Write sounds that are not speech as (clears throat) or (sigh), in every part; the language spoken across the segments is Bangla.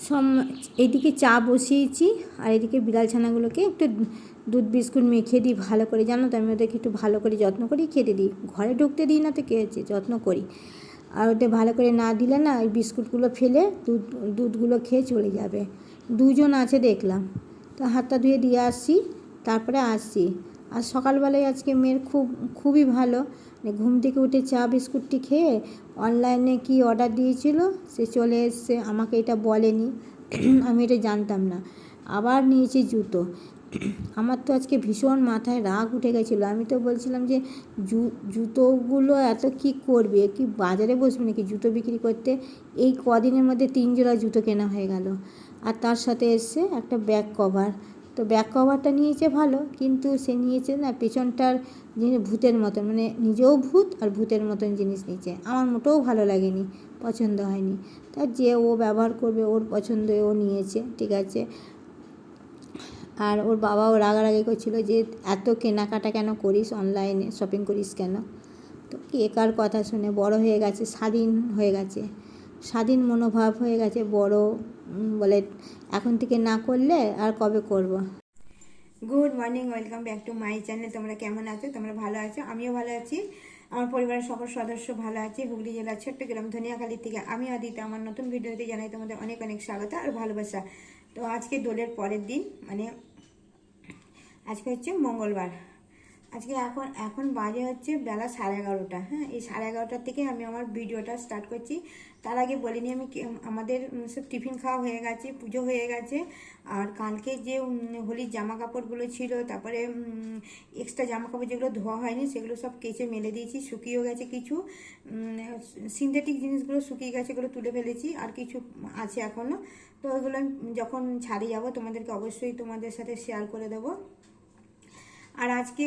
সম, এদিকে চা বসিয়েছি, আর এদিকে বিড়াল ছানাগুলোকে একটু দুধ বিস্কুট মেখে দিই ভালো করে। জানো তো, আমি ওদেরকে একটু ভালো করে যত্ন করি, খেতে দিই। ঘরে ঢুকতে দিই না তো, কে হচ্ছে? যত্ন করি। আর ওদের ভালো করে না দিলে না, ওই বিস্কুটগুলো ফেলে দুধ, দুধগুলো খেয়ে চলে যাবে। দুজন আছে দেখলাম। তো হাতটা ধুয়ে দিয়ে আসছি তারপরে আসছি। আর সকালবেলায় আজকে মেয়ের খুব, খুবই ভালো। মানে ঘুম থেকে উঠে চা, বিস্কুটটি খেয়ে অনলাইনে কি অর্ডার দিয়েছিল, সে চলে এসছে। আমাকে এটা বলেনি। (clears throat) আমি এটা জানতাম না। আবার নিয়েছি জুতো। (clears throat) আমার তো আজকে ভীষণ মাথায় রাগ উঠে গেছিল। আমি তো বলছিলাম যে, জু, জুতোগুলো এত কি করবে? কি বাজারে বসবে নাকি জুতো বিক্রি করতে? এই কদিনের মধ্যে তিন জোড়া জুতো কেনা হয়ে গেল। আর তার সাথে এসছে একটা ব্যাগ কভার। তো ব্যাক কভারটা নিয়েছে ভালো, কিন্তু সে নিয়েছে না পেছনটার জিনিস ভূতের মতন মানে নিজেও ভূত আর ভূতের মতন জিনিস নিয়েছে। আমার মোটেও ভালো লাগেনি, পছন্দ হয়নি। তা যে ও ব্যবহার করবে, ওর পছন্দ ও নিয়েছে, ঠিক আছে। আর ওর বাবাও রাগারাগি করছিল যে, এত কেনাকাটা কেন করিস অনলাইনে শপিং করিস কেন? তো কে কার কথা শুনে বড় হয়ে গেছে, স্বাধীন হয়ে গেছে। স্বাধীন মনোভাব হয়ে গেছে, বড় বলে, এখন থেকে না করলে আর কবে করব। Good morning welcome back to my channel তোমরা কেমন আছো? তোমরা ভালো আছো? আমিও ভালো আছি। আমার পরিবারের সকল সদস্য ভালো আছে। হুগলি জেলার ছোট্ট গ্রাম ধনিয়াখালী থেকে আমি আদিতে। আমার নতুন ভিডিওতে জানাই তোমাদের অনেক অনেক স্বাগত আর ভালোবাসা। তো আজকে দোলের পরের দিন মানে আজকে হচ্ছে মঙ্গলবার। আজকে এখন এখন বাজে হচ্ছে বেলা সাড়ে এগারোটা হ্যাঁ? এই সাড়ে এগারোটার থেকে আমি আমার ভিডিওটা স্টার্ট করছি। তার আগে বলিনি আমি আমাদের সব টিফিন খাওয়া হয়ে গেছে, পুজো হয়ে গেছে। আর কালকে যে হোলির জামা কাপড়গুলো ছিল, তারপরে এক্সট্রা জামা কাপড় যেগুলো ধোয়া হয়নি, সেগুলো সব কেচে মেলে দিয়েছি, শুকিয়েও গেছে কিছু। সিনথেটিক জিনিসগুলো শুকিয়ে গেছে এগুলো তুলে ফেলেছি, আর কিছু আছে এখনও তো ওইগুলো যখন ছাড়িয়ে যাব, তোমাদেরকে অবশ্যই তোমাদের সাথে শেয়ার করে দেবো। আর আজকে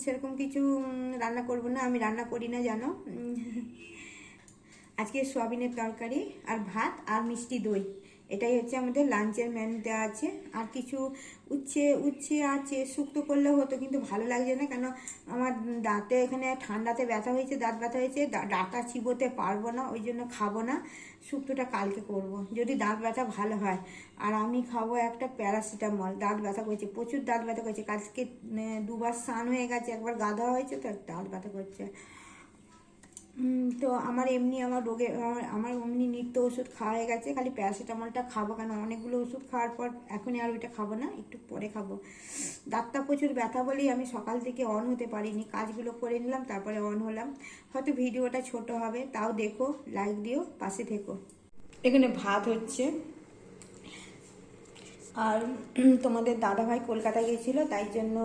সেরকম কিছু রান্না করব না আমি রান্না করি না জানো? (laughs) আজকে সোয়াবিনের তরকারি আর ভাত আর মিষ্টি দই। এটাই হচ্ছে আমাদের লাঞ্চের মেনুতে আছে আর কিছু উচ্ছে উচ্ছে আছে, শুক্তো করলেও হতো, কিন্তু ভালো লাগছে না, কেন আমার দাঁতে এখানে ঠান্ডাতে ব্যথা হয়েছে, দাঁত ব্যথা হয়েছে ডাটা চিবোতে পারব না, ওই জন্য খাব না, শুক্তোটা কালকে করব। যদি দাঁত ব্যথা ভালো হয় আর আমি খাব একটা প্যারাসিটামল, দাঁত ব্যথা করছে, প্রচুর দাঁত ব্যথা করছে, কালকে দুবার স্নান হয়ে গেছে, একবার গাধা হয়েছে, তো দাঁত ব্যথা করছে তো আমার এমনি আমার রোগে, আমার এমনি নিত্য ওষুধ খাওয়া হয়ে গেছে, খালি প্যারাসিটামলটা খাব কেন? অনেকগুলো ওষুধ খাওয়ার পর এখনই আর ওইটা খাব না, একটু পরে খাব। দাঁতটা প্রচুর ব্যথা বলেই আমি সকাল থেকে অন হতে পারিনি, কাজগুলো করে নিলাম, তারপরে অন হলাম। হয়তো ভিডিওটা ছোট হবে, তাও দেখো লাইক দিও, পাশে থেকো। এখানে ভাত হচ্ছে। আর (clears throat) তোমাদের দাদাভাই কলকাতা গিয়েছিল, তাই জন্য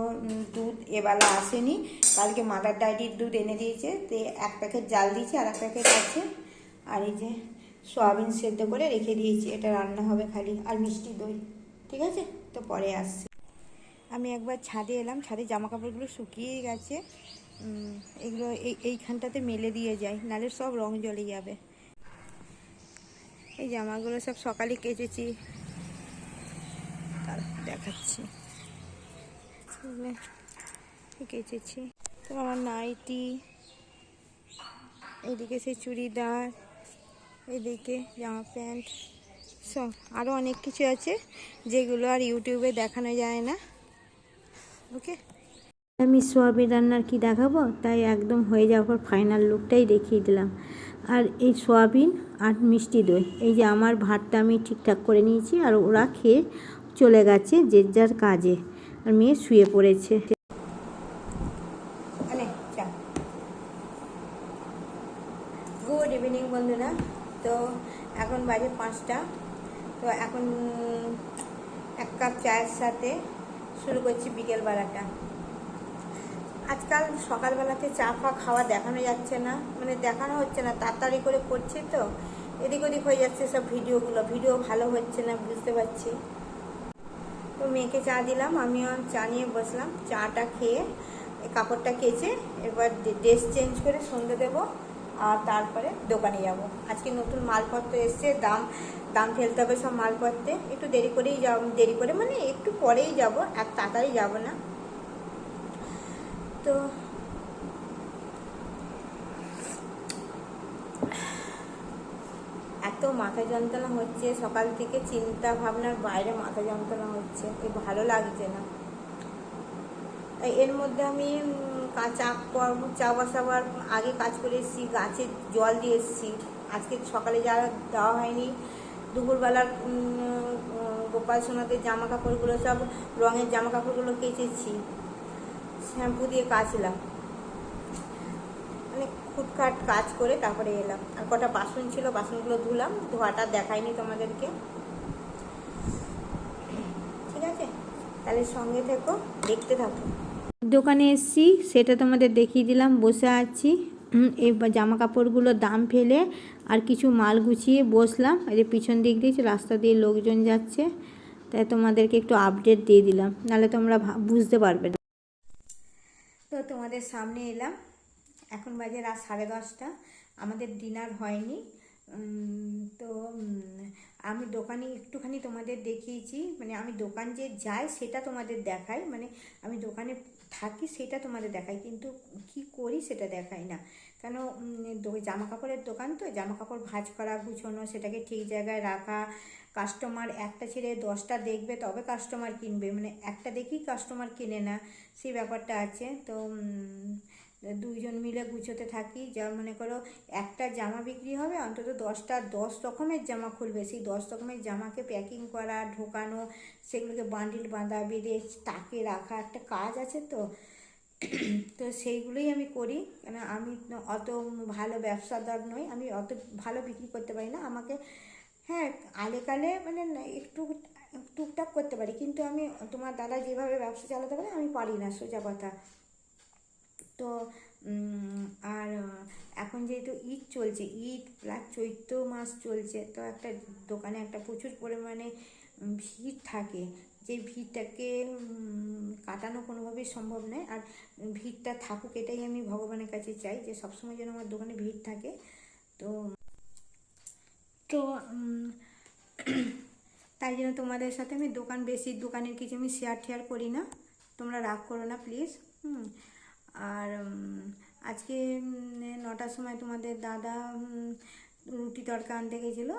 দুধ এবেলা আসেনি। কালকে মাদার ডায়েরির দুধ এনে দিয়েছে, তো এক প্যাকেট জাল দিয়েছে আর এক প্যাকেট আছে। আর এই যে সয়াবিন সেদ্ধ করে রেখে দিয়েছি, এটা রান্না হবে খালি, আর মিষ্টি দই, ঠিক আছে? তো পরে আসছে। আমি একবার ছাদে এলাম, ছাদে জামা কাপড়গুলো শুকিয়ে গেছে এগুলো এই, এইখানটাতে মেলে দিয়ে যায় নাহলে সব রং জ্বলে যাবে। এই জামাগুলো সব সকালে কেচেছি দেখাচ্ছি। কেচেছি তো আমার নাইটি, এদিকে সেই চুড়িদার, এদিকে জামা প্যান্ট, সব আরও অনেক কিছু আছে যেগুলো আর ইউটিউবে দেখানো যায় না। ওকে? আমি সোয়াবিন রান্নার কি দেখাবো? তাই একদম হয়ে যাওয়ার পর ফাইনাল লুকটাই দেখিয়ে দিলাম। আর এই সোয়াবিন আর মিষ্টি দই, এই যে আমার ভাতটা আমি ঠিকঠাক করে নিয়েছি আর ওরা খেয়ে চলে গেছে, যে যার কাজে। আর মেয়ে শুয়ে পড়েছে। গুড ইভিনিং বন্ধুরা। তো এখন বাজে পাঁচটা। তো এখন এক কাপ চায়ের সাথে শুরু করছি বিকেল বেলাটা। আজকাল সকালবেলাতে চা ফা খাওয়া দেখানো যাচ্ছে না মানে দেখানো হচ্ছে না, তাড়াতাড়ি করে করছি তো। এদিক ওদিক হয়ে যাচ্ছে সব ভিডিওগুলো। ভিডিও ভালো হচ্ছে না, বুঝতে পারছি। মেয়েকে চা দিলাম, আমিও চা নিয়ে বসলাম। চাটা খেয়ে কাপড়টা কেচে এবার ড্রেস চেঞ্জ করে সন্ধে দেব আর তারপরে দোকানে যাব। আজকে নতুন মালপত্র এসছে, দাম দাম ফেলতে হবে সব মালপত্রে। একটু দেরি করেই যাব, দেরি করে মানে একটু পরেই যাব এক তাড়াতাড়ি যাব না। তো এত এত মাথা যন্ত্রণা হচ্ছে, সকাল থেকে চিন্তা ভাবনার বাইরে মাথা যন্ত্রণা হচ্ছে এই ভালো লাগছে না। এর মধ্যে আমি চা কর্ম চা বসাবার আগে কাজ করে এসেছি, গাছে জল দিয়ে এসেছি। আজকে সকালে যারা দেওয়া হয়নি, দুপুরবেলার গোপাল সোনাদের জামা কাপড়গুলো সব রঙের জামা কাপড়গুলো কেচেছি, শ্যাম্পু দিয়ে কাচলাম। খুটখাট কাজ করে তারপরে এলাম। আর কটা বাসন ছিল বাসনগুলো ধুলাম ধোয়াটা দেখাইনি তোমাদেরকে। ঠিক আছে? তাহলে সঙ্গে থেকো দেখতে থাকো। দোকানে এসছি সেটা তোমাদের দেখিয়ে দিলাম বসে আছি। এই জামা কাপড়গুলো দাম ফেলে আর কিছু মাল গুছিয়ে বসলাম। এই যে পিছন দিক দিয়ে রাস্তা দিয়ে লোকজন যাচ্ছে তাই তোমাদেরকে একটু আপডেট দিয়ে দিলাম। নাহলে তোমরা বুঝতে পারবে না। তো তোমাদের সামনে এলাম। এখন বাজে রাত সাড়ে দশটা। আমাদের ডিনার হয়নি। তো আমি দোকানে একটুখানি তোমাদের দেখিয়েছি। মানে আমি দোকান যে যাই সেটা তোমাদের দেখাই। মানে আমি দোকানে থাকি সেটা তোমাদের দেখাই। কিন্তু কি করি সেটা দেখাই না। কেন জামা কাপড়ের দোকান তো? জামা কাপড় ভাঁজ করা, গুছোনো, সেটাকে ঠিক জায়গায় রাখা। কাস্টমার একটা ছেড়ে দশটা দেখবে, তবে কাস্টমার কিনবে। মানে একটা দেখেই কাস্টমার কিনে না। সেই ব্যাপারটা আছে। তো দুইজন মিলে গুছোতে থাকি, যা মনে করো একটা জামা বিক্রি হবে, অন্তত দশটা, দশ রকমের জামা খুলবে। সেই দশ রকমের জামাকে প্যাকিং করা, ঢোকানো, সেগুলোকে বান্ডিল বাঁধা, বেঁধে তাকে রাখা একটা কাজ আছে তো? (clears throat) তো সেইগুলোই আমি করি। কেন আমি অত ভালো ব্যবসাদার নই, আমি অত ভালো বিক্রি করতে পারি না। আমাকে হ্যাঁ আলে কালে মানে একটু, টুকটাক করতে পারি। কিন্তু আমি, তোমার দাদা যেভাবে ব্যবসা চালাতে পারে, আমি পারি না সোজা কথা। তো আর এখন যেহেতু ঈদ চলছে, ঈদ প্লাস চৈত্র মাস চলছে, তো একটা দোকানে একটা প্রচুর পরিমাণে ভিড় থাকে। যে ভিড়টাকে কাটানো কোনোভাবেই সম্ভব নয়। আর ভিড়টা থাকুক এটাই আমি ভগবানের কাছে চাই যে সবসময় যেন আমার দোকানে ভিড় থাকে। তো তো তাই জন্য তোমাদের সাথে আমি দোকান, বেশি দোকানের কিছু আমি শেয়ার টেয়ার করি না। তোমরা রাগ করো না প্লিজ হুম। আর আজকে নটার সময় তোমাদের দাদা রুটি তড়কা আনতে গেছিল।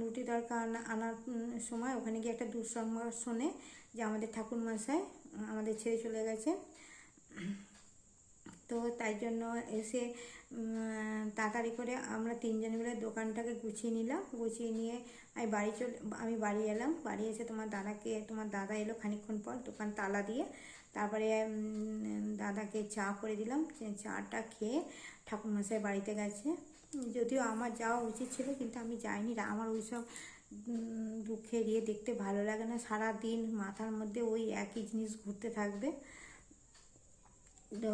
রুটি তড়কা আনার সময় ওখানে গিয়ে একটা দুঃসংবাদ শোনে যে আমাদের ঠাকুরমশাই, আমাদের ছেড়ে চলে গেছে। তো তাই জন্য এসে তাড়াতাড়ি করে আমরা তিনজন মিলে দোকানটাকে গুছিয়ে নিলাম। গুছিয়ে নিয়ে আমি বাড়ি চলে, আমি বাড়ি এলাম। বাড়ি এসে তোমার দাদাকে, তোমার দাদা এলো খানিকক্ষণ পর দোকান তালা দিয়ে। তারপরে দাদাকে চা করে দিলাম। চাটা খেয়ে ঠাকুরমশাই বাড়িতে গেছে। যদিও আমার যাওয়া উচিত ছিল কিন্তু আমি যাইনি। আমার ওইসব উম, দুঃখের ইয়ে দেখতে ভালো লাগে না। সারা দিন মাথার মধ্যে ওই একই জিনিস ঘুরতে থাকবে। তো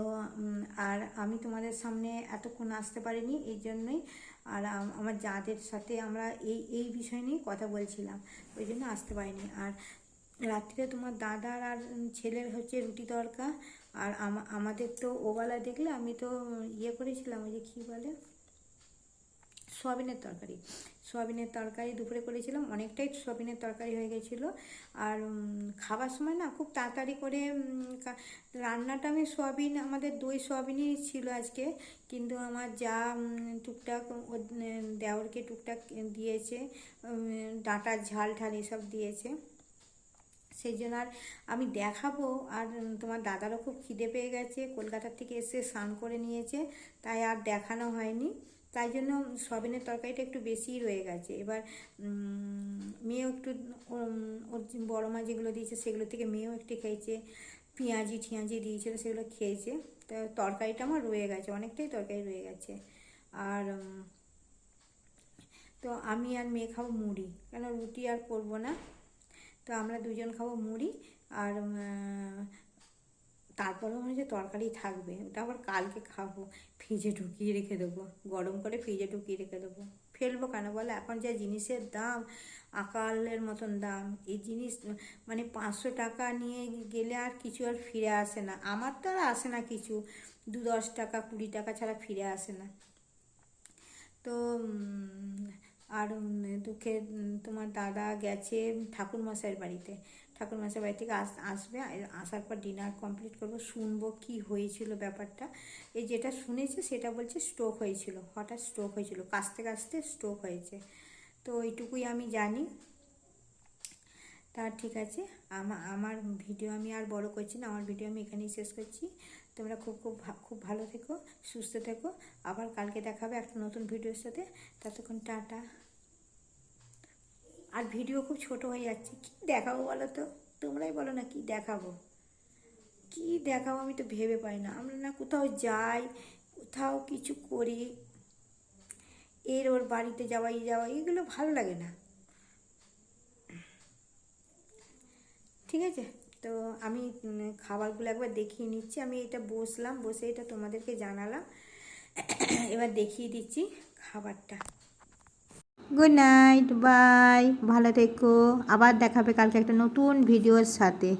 আর আমি তোমাদের সামনে এতক্ষণ আসতে পারিনি এই জন্যই। আর আমার যাদের সাথে আমরা এই এই বিষয় নিয়ে কথা বলছিলাম ওই জন্য আসতে পারিনি। আর রাত্রিরে তোমার দাদার আর ছেলের হচ্ছে রুটি তড়কা আর আমা- আমাদের তো ওবেলা দেখলে আমি তো ইয়ে করেছিলাম, ওই যে কী বলে? সোয়াবিনের তরকারি। সোয়াবিনের তরকারি দুপুরে করেছিলাম, অনেকটাই সোয়াবিনের তরকারি হয়ে গেছিল। আর খাবার সময় না খুব তাড়াতাড়ি করে রান্নাটা আমি সোয়াবিন, আমাদের দই সোয়াবিনই ছিল আজকে। কিন্তু আমার যা টুকটাক দেওরকে টুকটাক দিয়েছে ডাঁটার ঝাল ঠাল এসব দিয়েছে। সেই জন্য আর আমি দেখাবো। আর তোমার দাদারও খুব খিদে পেয়ে গেছে, কলকাতার থেকে এসে স্নান করে নিয়েছে, তাই আর দেখানো হয়নি। তাই জন্য সয়াবিনের তরকারিটা একটু বেশিই রয়ে গেছে। এবার মেয়েও একটু ওর বড় মা যেগুলো দিয়েছে সেগুলো থেকে মেয়েও একটু খেয়েছে, পেঁয়াজি ঠিয়াজি দিয়েছিল সেগুলো খেয়েছে। তো তরকারিটা আমার রয়ে গেছে, অনেকটাই তরকারি রয়ে গেছে। আর তো আমি আর মেয়ে খাব মুড়ি, কেন রুটি আর করব না? তো আমরা দুজন খাব মুড়ি আর উম, তারপরেও মনে হচ্ছে তরকারি থাকবে। ওটা আবার কালকে খাব। ফ্রিজে ঢুকিয়ে রেখে দেবো। গরম করে ফ্রিজে ঢুকিয়ে রেখে দেবো। ফেলব কেন বলো? এখন যা জিনিসের দাম আকালের মতন দাম এই জিনিস মানে পাঁচশো টাকা নিয়ে গেলে আর কিছু আর ফিরে আসে না। আমার তো আর আসে না কিছু। দু দশ টাকা কুড়ি টাকা ছাড়া ফিরে আসে না। তো আর দুঃখে তোমার দাদা গেছে ঠাকুরমশাইয়ের বাড়িতে। ঠাকুরমশাই বাড়ি থেকে আস, আসবে আসার পর ডিনার কমপ্লিট করব, শুনব কি হয়েছিল ব্যাপারটা। এই যেটা শুনেছে সেটা বলছে স্ট্রোক হয়েছিল, হঠাৎ স্ট্রোক হয়েছিল, কাশতে কাশতে স্ট্রোক হয়েছে। তো ওইটুকুই আমি জানি। তা ঠিক আছে, আমা- আমার ভিডিও আমি আর বড় করছি না, আমার ভিডিও আমি এখানেই শেষ করছি। তোমরা খুব খুব খুব ভালো থেকো, সুস্থ থেকো। আবার কালকে দেখাবে একটা নতুন ভিডিওর সাথে। ততক্ষণ টাটা। আর ভিডিও খুব ছোট হয়ে যাচ্ছে। কি দেখাবো বলো তো? তোমরাই বলো না কি দেখাবো? কি দেখাবো আমি তো ভেবে পাই না। আমরা না কোথাও যাই, কোথাও কিছু করি। এর ওর বাড়িতে যাওয়া, এই যাওয়া, এগুলো ভালো লাগে না। ঠিক আছে? তো আমি খাবারগুলো একবার দেখিয়ে নিচ্ছি। আমি এটা বসলাম, বসে এটা তোমাদেরকে জানালাম। (coughs) এবার দেখিয়ে দিচ্ছি খাবারটা। গুড নাইট বাই ভালো থেকো। আবার দেখাবে কালকে একটা নতুন ভিডিওর সাথে।